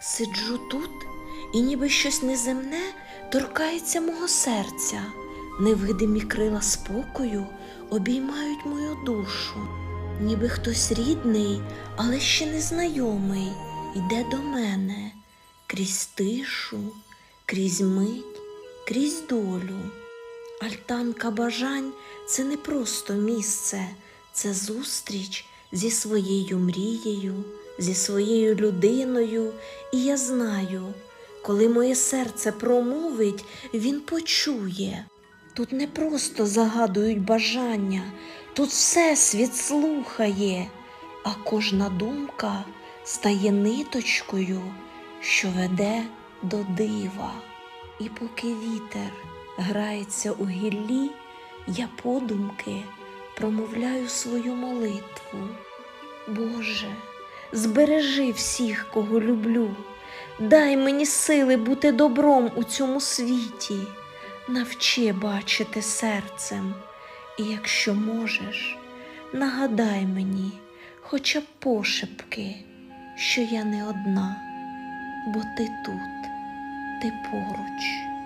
Сиджу тут, і ніби щось неземне торкається мого серця. Невидимі крила спокою обіймають мою душу, ніби хтось рідний, але ще незнайомий, йде до мене крізь тишу, крізь мить, крізь долю. Альтанка бажань це не просто місце, це зустріч зі своєю мрією, зі своєю людиною. І я знаю, коли моє серце промовить, він почує. Тут не просто загадують бажання, тут всесвіт слухає, а кожна думка стає ниточкою, що веде до дива. І поки вітер грається у гіллі, я подумки промовляю свою молитву. Боже, збережи всіх, кого люблю, дай мені сили бути добром у цьому світі, навчи бачити серцем, і якщо можеш, нагадай мені хоча б пошепки, що я не одна, бо ти тут, ти поруч.